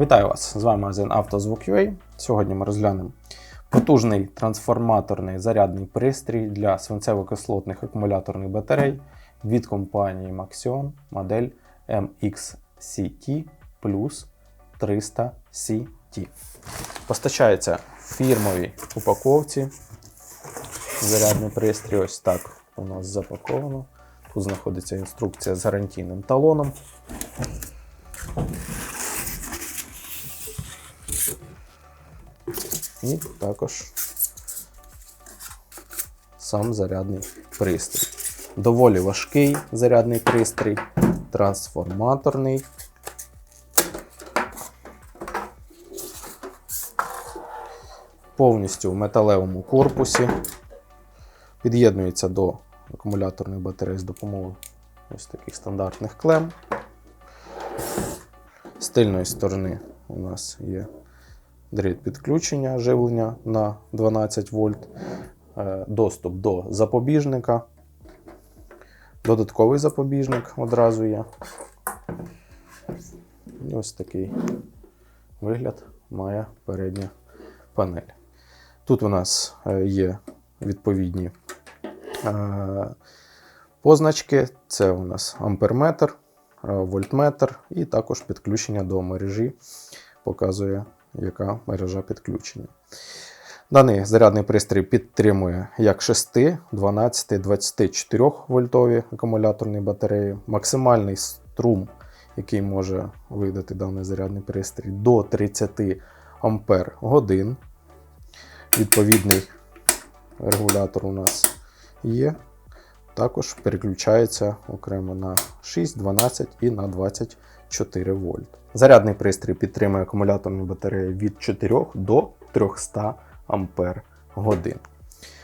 Вітаю вас! З вами магазин «Автозвук.UA». Сьогодні ми розглянемо потужний трансформаторний зарядний пристрій для свинцево-кислотних акумуляторних батарей від компанії Maxion модель MXCT Plus 300CT. Постачається в фірмовій упаковці. Зарядний пристрій ось так у нас запаковано. Тут знаходиться інструкція з гарантійним талоном. І також сам зарядний пристрій. Доволі важкий зарядний пристрій, трансформаторний. Повністю в металевому корпусі. Під'єднується до акумуляторної батареї з допомогою ось таких стандартних клем. З тильної сторони у нас є дріт підключення живлення на 12 вольт, е, доступ до запобіжника. Додатковий запобіжник одразу є. Ось такий вигляд має передня панель. Тут у нас е, є відповідні е, позначки. Це у нас амперметр, вольтметр і також підключення до мережі показує яка мережа підключення. Даний зарядний пристрій підтримує як 6, 12, 24 вольтові акумуляторні батареї. Максимальний струм, який може видати даний зарядний пристрій, до 30 ампер годин. Відповідний регулятор у нас є. Також переключається окремо на 6, 12 і на 24 вольт. Зарядний пристрій підтримує акумуляторні батареї від 4 до 300 ампер годин.